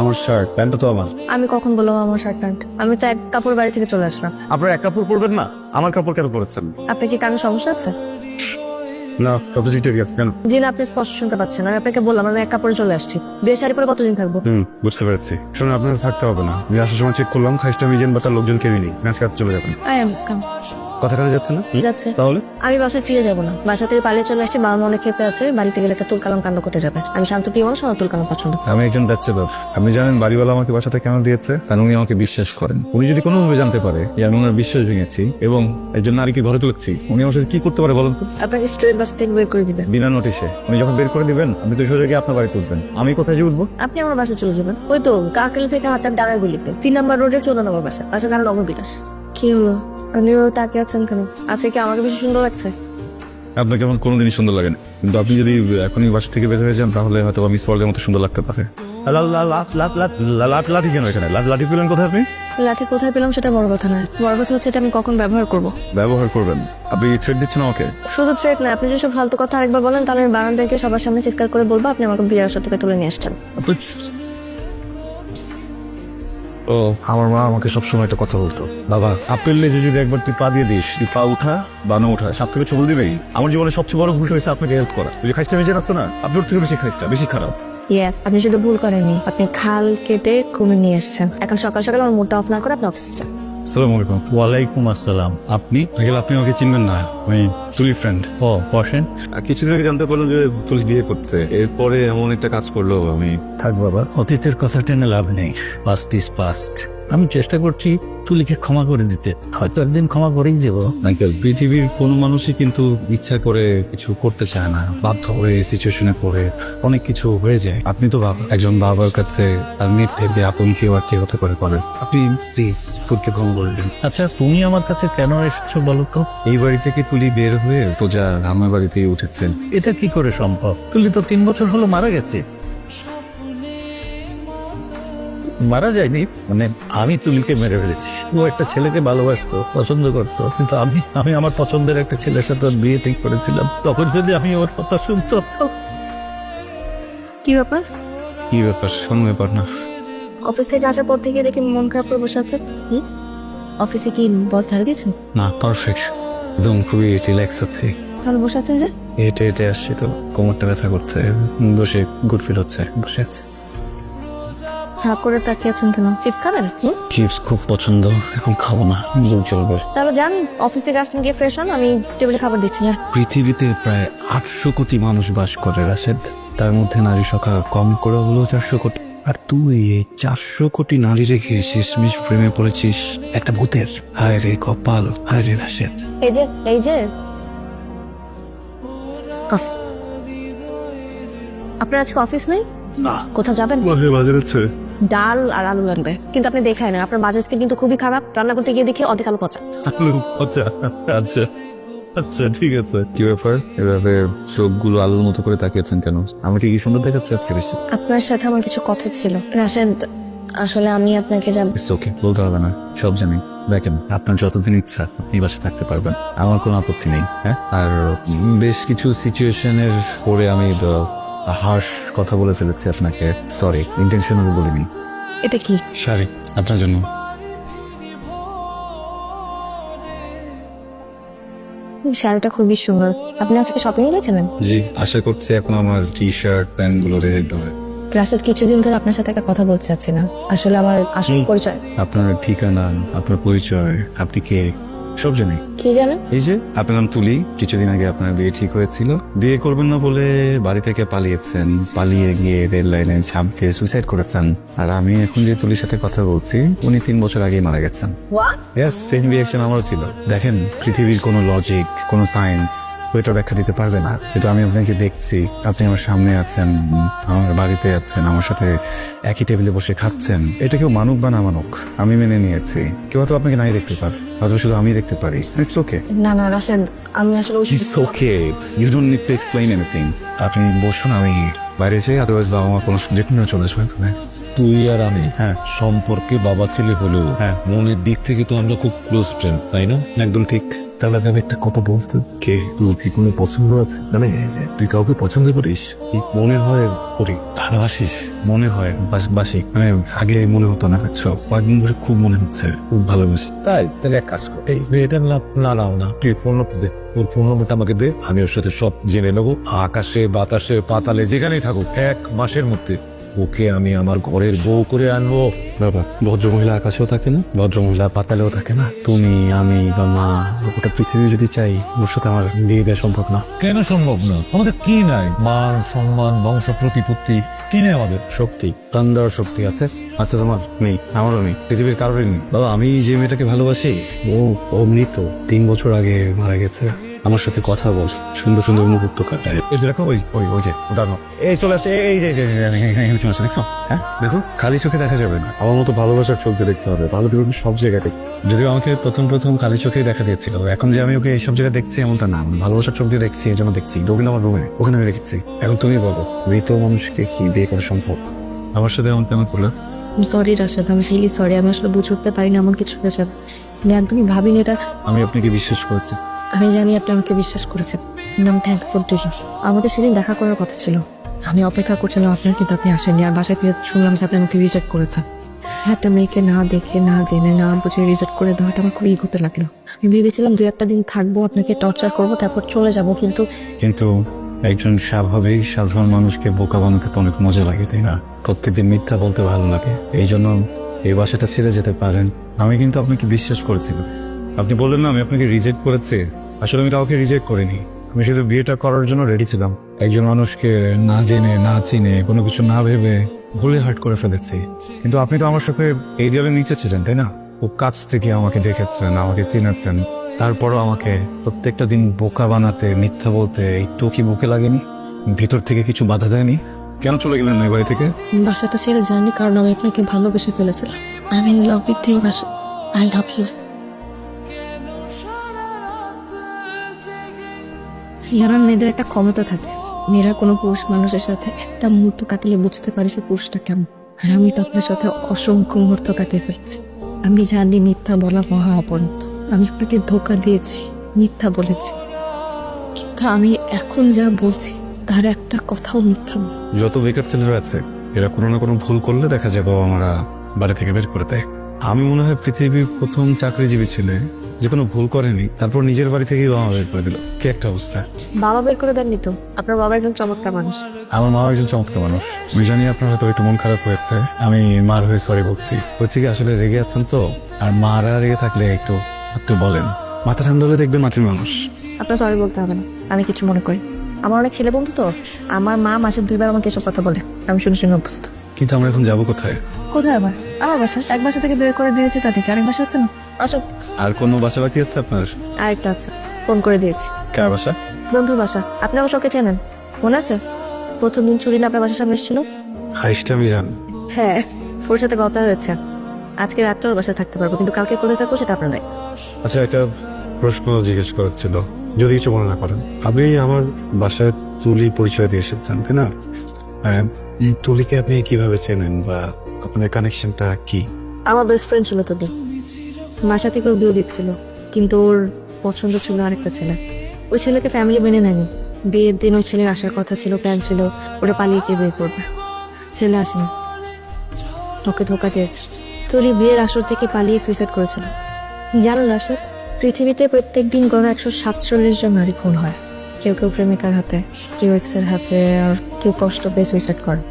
আমার শার্ট প্যান্টটা তো আমার। আমি কখন বললাম আমার শার্ট প্যান্ট? আমি তো এক কাপড় বাড়ি থেকে চলে আসলাম। আপনার এক কাপড় পরবেন না? আমার কাপড় কেন পরেছেন? আপনি কি কানে সমস্যা আছে? না সব ঠিক আছে কেন? জি না আপনি স্পষ্ট শুনতে পাচ্ছেন আমি আপনাকে বললাম আমি এক কাপড়ে চলে আসছি। বিয়ে শাড়ি পরে কতদিন থাকব? হুম বুঝতে পেরেছি। শুনুন আপনার থাকতে হবে না। আমি আসার সময় চেক করলাম খাইস্টা মিজেন বা তার লোকজন কেউই নেই। ম্যাচ কাছে চলে যাবেন। আই এম কাম কথা কানে যাচ্ছে না? যাচ্ছে। তাহলে? আমি বাসায় ফিরে যাব না। বাসা থেকে পালিয়ে চলে আসছি বাবা মা অনেক খেপে আছে বাড়িতে গেলে একটা তুলকালাম কাণ্ড করতে যাবে। আমি শান্ত প্রিয় মানুষ আমার তুলকালাম পছন্দ। আমি একজন ব্যাচেলর আপনি জানেন বাড়িওয়ালা আমাকে বাসাটা কেন দিয়েছে? কারণ উনি আমাকে বিশ্বাস করেন। উনি যদি কোনোভাবে জানতে পারে যে আমি ওনার বিশ্বাস ভেঙেছি এবং একজন নারীকে ঘরে তুলেছি উনি আমার সাথে কি করতে পারে বলুন তো? আপনাকে স্টুডেন্ট বাস থেকে বের করে দিবে বিনা নোটিশে উনি যখন বের করে দিবেন আপনি তো সোজা গিয়ে আপনার বাড়ি তুলবেন। আমি কোথায় যে উঠবো? আপনি আমার বাসায় চলে যাবেন। ওই তো কাকেল থেকে হাতার ডাঙা গুলিতে তিন নম্বর রোডের চোদ্দ নম্বর বাসা। বাসা কারণ নগর বিলাস কি হলো? আপনি তাকিয়ে আছেন কেন আজকে কি? আমাকে বেশি সুন্দর লাগছে। আপনাকে আমার কোনোদিনই সুন্দর লাগে না। কিন্তু আপনি যদি এখনই বাসা থেকে বের হয়ে যান তাহলে হয়তো মিস ওয়ার্ল্ডের মতো সুন্দর লাগতে পারে। লা- লা- লা- লা- লা- লা- লা- লাঠি কেন এখানে? লাঠি পেলেন কোথায় আপনি? লাঠি কোথায় পেলাম সেটা বড় কথা নয়। বড় কথা হচ্ছে এটা আমি কখন ব্যবহার করব। ব্যবহার করবেন। আপনি থ্রেড দিচ্ছেন আমাকে? শুধু ট্রেক না আপনি যেসব ফালতু কথা আরেকবার বলেন তাহলে আমি বারান্দায় গিয়ে সবার সামনে চিৎকার করে বলব আপনি আমাকে বিয়ের আসর থেকে তুলে নিয়ে আসছেন। ও। আমার মা আমাকে সবসময় একটা কথা বলতো। বাবা আপেল লেজে যদি একবার তুই পা দিয়ে দিস তুই পা উঠা বা না উঠা সব থেকে চল দিবেই। আমার জীবনে সবচেয়ে বড় ভুল হয়েছে আপনাকে হেল্প করা। যে খাইস্টা মেজে আসছে না আপনার থেকে বেশি খাইস্টা বেশি খারাপ। ইয়েস আপনি শুধু ভুল করেননি। আপনি খাল কেটে কুমির নিয়ে এসেছেন। এখন সকাল সকাল আমার মুডটা অফ না করে আপনি অফিসে যান। সালাম আলাইকুম। ওয়ালাইকুম আসসালাম। আপনি? আগে আপনি আমাকে চিনবেন না। আমি তুলি ফ্রেন্ড। ও বসেন। কিছুদিন আগে জানতে পারলাম যে তুলি বিয়ে করছে। এরপরে এমন একটা কাজ করল আমি থাক বাবা অতীতের কথা টেনে লাভ নেই। পাস্ট ইজ পাস্ট আমি চেষ্টা করছি তুলিকে ক্ষমা করে দিতে। হয়তো একদিন ক্ষমা করেই দেবো। আঙ্কেল পৃথিবীর কোনো মানুষই কিন্তু ইচ্ছা করে কিছু করতে চায় না বাধ্য হয়ে সিচুয়েশনে পড়ে অনেক কিছু হয়ে যায়। আপনি তো বাবা একজন বাবার কাছে তার নিট থেকে আপন কেউ আর কে হতে পারে পারে আপনি প্লিজ ফুলকে ক্ষমা করে দিন। আচ্ছা তুমি আমার কাছে কেন এসেছ বলো তো? এই বাড়ি থেকে তুলি বের হয়ে তো যা আমার বাড়িতেই উঠেছেন। এটা কি করে সম্ভব? তুলি তো তিন বছর হলো মারা গেছে। মারা যায়নি মানে আমি তুলিকে মেরে ফেলেছি। ও একটা ছেলেকে ভালোবাসতো পছন্দ করতো কিন্তু আমি আমি আমার পছন্দের একটা ছেলের সাথে ওর বিয়ে ঠিক করেছিলাম। তখন যদি আমি ওর কথা শুনতো কি ব্যাপার? কি ব্যাপার? কোনো ব্যাপার না। অফিস থেকে আসার পর থেকে দেখি মন খারাপ করে বসে আছেন হুম? অফিসে কি বস ধারে দিয়েছেন না পারফেক্ট একদম খুবই রিল্যাক্স আছি। তাহলে বসে আছেন যে? হেঁটে হেঁটে আসছি তো কোমরটা ব্যথা করছে বসে গুড ফিল হচ্ছে। বসে আছে। হাঁ করে তাকিয়ে আছেন কেন? চিপস খাবেন চিপস খুব পছন্দ এখন খাব না দূর চলবে। তাহলে যান অফিস থেকে আসছেন গিয়ে ফ্রেশ হন আমি টেবিলে খাবার দিচ্ছি যা। পৃথিবীতে প্রায় আটশো কোটি মানুষ বাস করে রাশেদ। তার মধ্যে নারী সংখ্যা কম করে হলো চারশো কোটি। আর তুই এই চারশো কোটি নারী রেখে শেষমেশ প্রেমে পড়েছিস একটা ভূতের। হায় রে কপাল হায় রে রাশেদ। এই যে এই যে। আপনার আজকে অফিস নেই? না। কোথাও যাবেন? বাজে যাচ্ছে ডাল আর আলু লাগবে। কিন্তু আপনি দেখায় না আপনার বাজার স্কিল কিন্তু খুবই খারাপ। রান্না করতে গিয়ে দেখি অর্ধেক আলু পচা। আলু আচ্ছা আচ্ছা আচ্ছা ঠিক আছে। কি ব্যাপার? এভাবে চোখগুলো আলুর মতো করে তাকিয়েছেন কেন? আমাকে কি সুন্দর দেখাচ্ছে আজকে বেশি? আপনার সাথে আমার কিছু কথা ছিল। রাশেদ আসলে আমি আপনাকে যা ইটস ওকে বলতে হবে না। সব জানি। দেখেন আপনার যতদিন ইচ্ছা আপনি বাসে থাকতে পারবেন। আমার কোনো আপত্তি নেই হ্যাঁ? আর বেশ কিছু সিচুয়েশনের পরে আমি হার্শ কথা বলে ফেলেছি আপনাকে। সরি ইন্টেনশনালি বলিনি। এটা কি? শাড়ি আপনার জন্য। শাড়িটা খুবই সুন্দর। আপনি আজকে শপিং গেছিলেন? জি আশা করছি এখন আমার টি শার্ট প্যান্টগুলো রেডি হবে রাশেদ কিছুদিন ধরে আপনার সাথে একটা কথা বলতে চাচ্ছি না। আসলে আমার আসল পরিচয়। আপনার ঠিকানা আপনার পরিচয় আপনি কে? সব জানি কি জানেন? এই যে আপনার নাম তুলি কিছুদিন আগে আপনার বিয়ে ঠিক হয়েছিল। বিয়ে করবেন না বলে বাড়ি থেকে পালিয়েছেন। পালিয়ে গিয়ে রেল লাইনে ঝাঁপ দিয়ে সুইসাইড করেছেন। আর আমি এখন যে তুলির সাথে কথা বলছি উনি তিন বছর আগেই মারা গেছেন। ইয়াস সেম রিয়াকশন ছিল। দেখেন পৃথিবীর কোনো লজিক কোনো সায়েন্স ওইটা ব্যাখ্যা দিতে পারবে না। কিন্তু আমি আপনাকে দেখছি আপনি আমার সামনে আছেন আমার বাড়িতে আছেন আমার সাথে একই টেবিলে বসে খাচ্ছেন। এটা কেউ মানুক বা না মানুক আমি মেনে নিয়েছি। কেউ হয়তো আপনাকে নাই দেখতে পার হয়তো শুধু আমি দেখতে পারি। ইটস ওকে না না রাশেদ আমি আসলে ওই- it's okay you don't need to explain anything আপনি বসুন আমি বাইরে যাই আদারওয়াইজ বাবা মা কোনো যে কোনো চলে আসবেন তুমি তুই আর আমি হ্যাঁ। সম্পর্কে বাবা ছেলে হলেও হ্যাঁ। মনের দিক থেকে তো আমরা খুব ক্লোজ ফ্রেন্ড তাই না? একদম ঠিক। তাহলে আমি একটা কথা বলতো। কে? তোর কি কোনো পছন্দ আছে? মানে তুই কাউকে পছন্দ করিস? মনে হয় করি? ভালোবাসিস? মনে হয়। বাস- বাসি। মানে আগে মনে হতো না বুঝছ? কয়েকদিন ধরে খুব মনে হচ্ছে খুব ভালোবাসি। তাই? তাহলে এক কাজ কর। এই মেয়েটার নাম না। নাও না তুই ফোন দে। ওর ফোন নম্বরটা আমাকে দে। আমি ওর সাথে সব জেনে নেব। আকাশে বাতাসে পাতালে যেখানেই থাকুক এক মাসের মধ্যে। ওকে আমি আমার ঘরের বউ করে আনব। বাবা ভদ্র মহিলা আকাশেও থাকে না? ভদ্র মহিলা পাতালেও থাকে না। তুমি আমি বা মা গোটা পৃথিবী যদি চাই ওর সাথে আমার দিয়ে দেওয়া সম্ভব না। কেন সম্ভব না? আমাদের কি নাই? মান সম্মান বংশ প্রতিপত্তি কি নেই আমাদের? শক্তি প্রাণ দেওয়ার শক্তি আছে। আচ্ছা তোমার নেই আমারও নেই পৃথিবীর কারোরই নেই। বাবা আমি যে মেয়েটাকে ভালোবাসি ও ও মৃত তিন বছর আগে মারা গেছে। আমার সাথে কথা বল সুন্দর সুন্দর মুহূর্ত কাটায়। দেখো ওই ওই ওই যে দাঁড়ানো এই চলে আসছে এই যে চলে আসছে দেখছ? হ্যাঁ দেখো খালি চোখে দেখা যাবে না। আমার মতো ভালোবাসার চোখ দেখতে হবে ভালো দেখবে সব জায়গায় দেখতে যদিও আমাকে প্রথম প্রথম খালি চোখে দেখা দিয়েছিল এখন যে আমি ওকে এইসব জায়গায় দেখছি এমনটা না ভালোবাসার চোখ দিয়ে দেখছি এই জন্য দেখছি। কিন্তু আমার রুমে ওখানে আমি রেখেছি। এখন তুমি বলো মৃত মানুষকে কি বিয়ে করা সম্ভব? আমার সাথে এমন কেন করল? সরি রাশেদ আমি ফিলি সরি আমি আসলে বুঝে উঠতে পারিনি এমন কিছু আমি একদমই ভাবিনি এটা। আমি আপনাকে বিশ্বাস করেছি। আমি জানি আপনি আমাকে বিশ্বাস করেছেন। আম থ্যাঙ্কফুল টু ইউ আমাদের সেদিন দেখা করার কথা ছিল। আমি অপেক্ষা করছিলাম, আপনার কিন্তু আপনি আসেননি। আর বাসায় ফিরে শুনলাম যে আপনি আমাকে রিজেক্ট করেছেন। একটা মেয়েকে না দেখে, না জেনে, না বুঝে রিজেক্ট করে দেওয়াটা আমার খুব ইগোতে লাগল। আমি ভেবেছিলাম দু একটা দিন থাকব, আপনাকে টর্চার করব, তারপর চলে যাব, কিন্তু কিন্তু একজন স্বাভাবিক, সাধারণ মানুষকে বোকা বানাতে তো অনেক মজা লাগে, তাই না? প্রত্যেকদিন মিথ্যা বলতে ভালো লাগে। এই জন্য এই বাসাটা ছেড়ে যেতে পারেন। আমি কিন্তু আপনাকে বিশ্বাস করেছিলাম। আপনি বললেন না, আমি আপনাকে রিজেক্ট করেছি। আসলে আমি কাউকে রিজেক্ট করিনি। আমি শুধু বিয়েটা করার জন্য রেডি ছিলাম। একজন মানুষকে না জেনে, না চিনে, কোনো কিছু না ভেবে ভুলে হার্ট করে ফেলেছি। কিন্তু আপনি তো আমার সাথে এই দেওয়ালের নিচে ছিলেন, তাই না? ও কাছ থেকে আমাকে দেখেছেন, আমাকে চিনেছেন। তারপরও আমাকে প্রত্যেকটা দিন বোকা বানাতে, মিথ্যা বলতে একটু কি বুকে লাগেনি? ভিতর থেকে কিছু বাধা দেয়নি? কেন চলে গেলেন না বাড়ি থেকে? বাসাটা ছেড়ে যায়নি, কারণ আমি আপনাকে ভালোবেসে ফেলেছিলাম। আমি লাভ ইউ বাসা। আই লাভ ইউ যারা মেয়েদের একটা ক্ষমতা থাকে। মেয়েরা কোনো পুরুষ মানুষের সাথে একটা মুহূর্ত কাটিয়ে বুঝতে পারে সে পুরুষটা কেমন। আর আমি তো আপনার সাথে অসংখ্য মুহূর্ত কাটিয়ে ফেলছি। আমি জানি মিথ্যা বলা মহা অপরাধ। আমি আপনাকে ধোকা দিয়েছি, মিথ্যা বলেছি। কিন্তু আমি এখন যা বলছি, তার একটা কথাও মিথ্যা নয়। যত বেকার ছেলেরা আছে, এরা কোনো না কোনো ভুল করলে দেখা যায় বাবা আমরা বাড়ি থেকে বের করে দেয়। আমি মনে হয় পৃথিবীর প্রথম চাকরিজীবী ছেলে যে কোনো ভুল করেনি তারপর নিজের বাড়ি থেকেই বাবা বের করে দিল। কি একটা অবস্থা। বাবা বের করে দেননি তো? আপনার বাবা একজন চমৎকার মানুষ। আমার মা একজন চমৎকার মানুষ। আমি জানি আপনার হয়তো একটু মন খারাপ হয়েছে। আমি মার হয়ে সরি বলছি হচ্ছে কি আসলে রেগে আছেন তো? আর মারা রেগে থাকলে একটু একটু বলেন। মাথা ঠান্ডা হলে দেখবেন মাটির মানুষ। আপনার সরি বলতে হবে না। আমি কিছু মনে করি। আমার অনেক ছেলে বন্ধু তো। আমার মা মাসে দুইবার আমাকে এসব কথা বলে। আমি শুনে শুনে অভ্যস্ত। কিন্তু আমরা এখন যাব কোথায়? কোথায় আবার? আমার বাসা। এক বাসা থেকে বের করে দিয়েছি তা থেকে আরেক বাসা আছে না? আসো। আর কোনো বাসা বাকি আছে আপনার? আরেকটা আছে ফোন করে দিয়েছি। কার বাসা? বন্ধুর বাসা আপনি আমার সবকে চেনেন। মনে আছে? প্রথম দিন চুরি না আপনার বাসার সামনে এসেছিল? হাইসটা আমি জানি। হ্যাঁ ওর সাথে কথা হয়েছে। আজকে রাত্রে ওর বাসায় থাকতে পারব কিন্তু কালকে কোথায় থাকব সেটা আপনার দায়িত্ব আচ্ছা একটা প্রশ্ন জিজ্ঞেস করার ছিল। যদি কিছু মনে না করেন আপনি আমার বাসায় তুলি পরিচয় দিয়ে এসেছেন তাই না? এই তুলিকে আপনি কীভাবে চেনেন বা আপনার কানেকশনটা কি? আমার বেস্ট ফ্রেন্ড ছিল তো বাসা থেকে বিয়ে দিচ্ছিল, কিন্তু ওর পছন্দ ছিল আরেকটা ছেলে। ওই ছেলেকে ফ্যামিলি মেনে নেয়নি। বিয়ের দিন ওই ছেলের আসার কথা ছিল প্ল্যান ছিল, ওরা পালিয়ে গিয়ে বিয়ে করবে। ছেলে আসেনি। ওকে ধোকা দিয়েছে। তলি বিয়ের আসর থেকে পালিয়ে সুইসাইড করেছিল। জানো রাশেদ, পৃথিবীতে প্রত্যেক দিন গড় একশো সাতচল্লিশ জন নারী খুন হয়। কেউ কেউ প্রেমিকার হাতে, কেউ এক্সের হাতে, আর কেউ কষ্ট পেয়ে সুইসাইড করে।